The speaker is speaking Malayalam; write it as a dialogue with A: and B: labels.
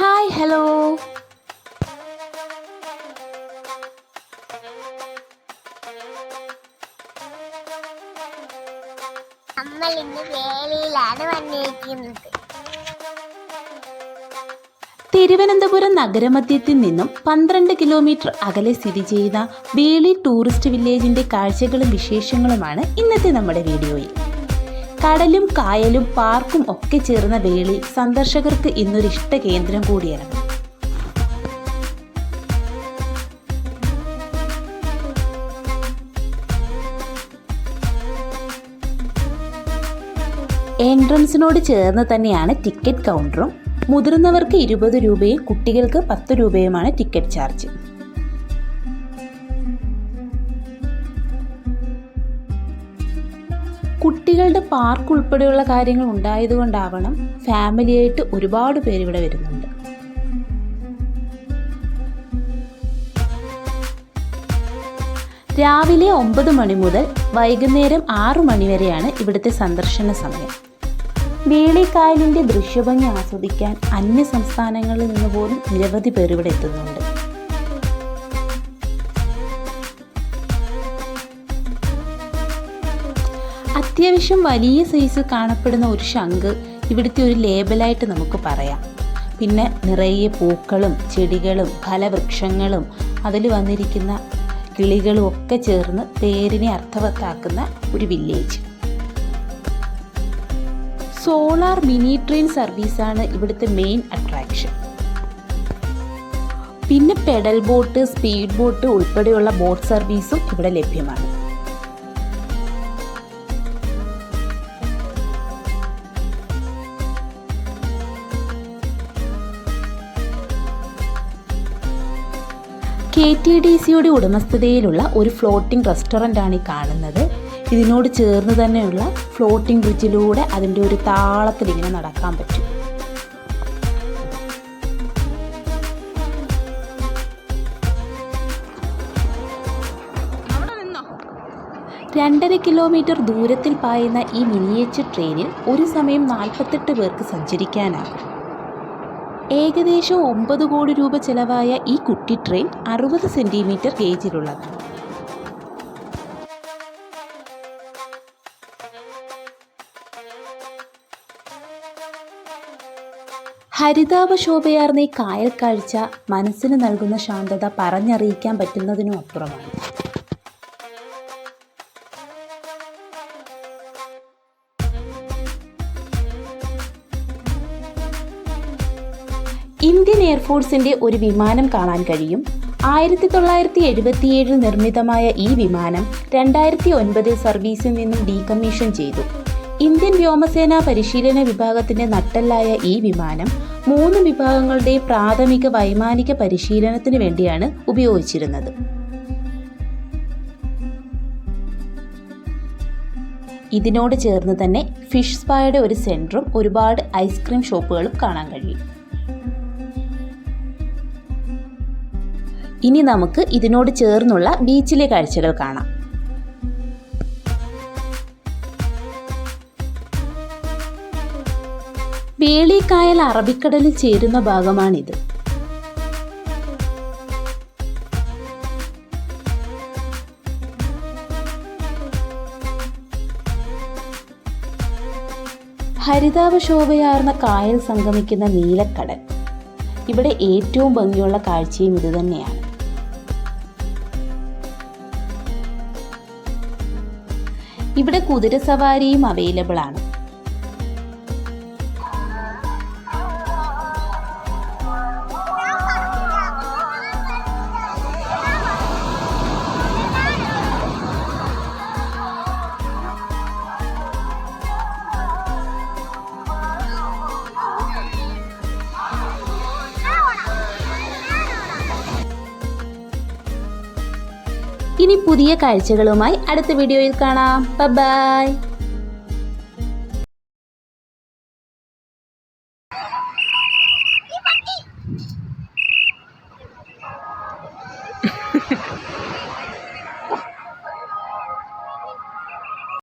A: ഹായ് ഹലോ
B: നമ്മൾ ഇന്ന് വേളിയിലാണ് വന്നിരിക്കുന്നത്.
A: തിരുവനന്തപുരം നഗരമധ്യത്തിൽ നിന്നും പന്ത്രണ്ട് കിലോമീറ്റർ അകലെ സ്ഥിതി ചെയ്യുന്ന വേളി ടൂറിസ്റ്റ് വില്ലേജിന്റെ കാഴ്ചകളും വിശേഷങ്ങളുമാണ് ഇന്നത്തെ നമ്മുടെ വീഡിയോയിൽ. കടലും കായലും പാർക്കും ഒക്കെ ചേർന്ന വേളി സന്ദർശകർക്ക് ഇന്നൊരു ഇഷ്ട കേന്ദ്രം കൂടിയാണ്. എൻട്രൻസിനോട് ചേർന്ന് തന്നെയാണ് ടിക്കറ്റ് കൗണ്ടറും. മുതിർന്നവർക്ക് ഇരുപത് രൂപയും കുട്ടികൾക്ക് പത്ത് രൂപയുമാണ് ടിക്കറ്റ് ചാർജ്. കുട്ടികളുടെ പാർക്ക് ഉൾപ്പെടെയുള്ള കാര്യങ്ങൾ ഉണ്ടായതുകൊണ്ടാവണം ഫാമിലിയായിട്ട് ഒരുപാട് പേര് ഇവിടെ വരുന്നുണ്ട്. രാവിലെ ഒമ്പത് മണി മുതൽ വൈകുന്നേരം ആറു മണി വരെയാണ് ഇവിടുത്തെ സന്ദർശന സമയം. വേളിക്കായലിന്റെ ദൃശ്യഭംഗി ആസ്വദിക്കാൻ അന്യ സംസ്ഥാനങ്ങളിൽ നിന്ന് പോലും നിരവധി പേർ ഇവിടെ എത്തുന്നുണ്ട്. അത്യാവശ്യം വലിയ സൈസ് കാണപ്പെടുന്ന ഒരു ശംഖ് ഇവിടുത്തെ ഒരു ലേബലായിട്ട് നമുക്ക് പറയാം. പിന്നെ നിറയെ പൂക്കളും ചെടികളും ഫലവൃക്ഷങ്ങളും അതിൽ വന്നിരിക്കുന്ന കിളികളും ഒക്കെ ചേർന്ന് പേരിനെ അർത്ഥവത്താക്കുന്ന ഒരു വില്ലേജ് സോളാർ മിനി ട്രെയിൻ സർവീസാണ് ഇവിടുത്തെ മെയിൻ അട്രാക്ഷൻ പിന്നെ പെഡൽ ബോട്ട് സ്പീഡ് ബോട്ട് ഉൾപ്പെടെയുള്ള ബോട്ട് സർവീസും ഇവിടെ ലഭ്യമാണ്. കെ ടി ഡി സിയുടെ ഉടമസ്ഥതയിലുള്ള ഒരു ഫ്ലോട്ടിംഗ് റെസ്റ്റോറന്റ് ആണ് ഈ കാണുന്നത്. ഇതിനോട് ചേർന്ന് തന്നെയുള്ള ഫ്ലോട്ടിംഗ് ബ്രിഡ്ജിലൂടെ അതിന്റെ ഒരു താളത്തിൽ ഇങ്ങനെ നടക്കാൻ പറ്റും. രണ്ടര കിലോമീറ്റർ ദൂരത്തിൽ പായുന്ന ഈ മിനിയേച്ചർ ട്രെയിനിൽ ഒരു സമയം നാൽപ്പത്തെട്ട് പേർക്ക് സഞ്ചരിക്കാനാകും. ഏകദേശം ഒമ്പത് കോടി രൂപ ചെലവായ ഈ കുട്ടി ട്രെയിൻ അറുപത് സെന്റിമീറ്റർ ഗേജിലുള്ളതാണ് ഹരിതാപ ശോഭയാർന്ന ഈ കായൽ കാഴ്ച മനസ്സിന് നൽകുന്ന ശാന്തത പറഞ്ഞറിയിക്കാൻ പറ്റുന്നതിനും അപ്പുറമാണ്. ഇന്ത്യൻ എയർഫോഴ്സിന്റെ ഒരു വിമാനം കാണാൻ കഴിയും. ആയിരത്തി തൊള്ളായിരത്തി എഴുപത്തിയേഴിൽ നിർമ്മിതമായ ഈ വിമാനം രണ്ടായിരത്തി ഒൻപതിൽ സർവീസിൽ നിന്നും ഡീകമ്മീഷൻ ചെയ്തു. ഇന്ത്യൻ വ്യോമസേന പരിശീലന വിഭാഗത്തിന്റെ നട്ടല്ലായ ഈ വിമാനം മൂന്ന് വിഭാഗങ്ങളുടെ പ്രാഥമിക വൈമാനിക പരിശീലനത്തിന് വേണ്ടിയാണ് ഉപയോഗിച്ചിരുന്നത്. ഇതിനോട് ചേർന്ന് തന്നെ ഫിഷ് സ്പായുടെ ഒരു സെന്ററും ഒരുപാട് ഐസ്ക്രീം ഷോപ്പുകളും കാണാൻ കഴിയും. ഇനി നമുക്ക് ഇതിനോട് ചേർന്നുള്ള ബീച്ചിലെ കാഴ്ചകൾ കാണാം. വേളിക്കായൽ അറബിക്കടലിൽ ചേരുന്ന ഭാഗമാണിത്. ഹരിതാപ ശോഭയാർന്ന കായൽ സംഗമിക്കുന്ന നീലക്കടൽ. ഇവിടെ ഏറ്റവും ഭംഗിയുള്ള കാഴ്ചയും ഇതുതന്നെയാണ് ഇവിടെ കുതിര സവാരിയും അവൈലബിൾ ആണ്. ഇനി പുതിയ കാഴ്ചകളുമായി അടുത്ത വീഡിയോയിൽ കാണാം. ബൈ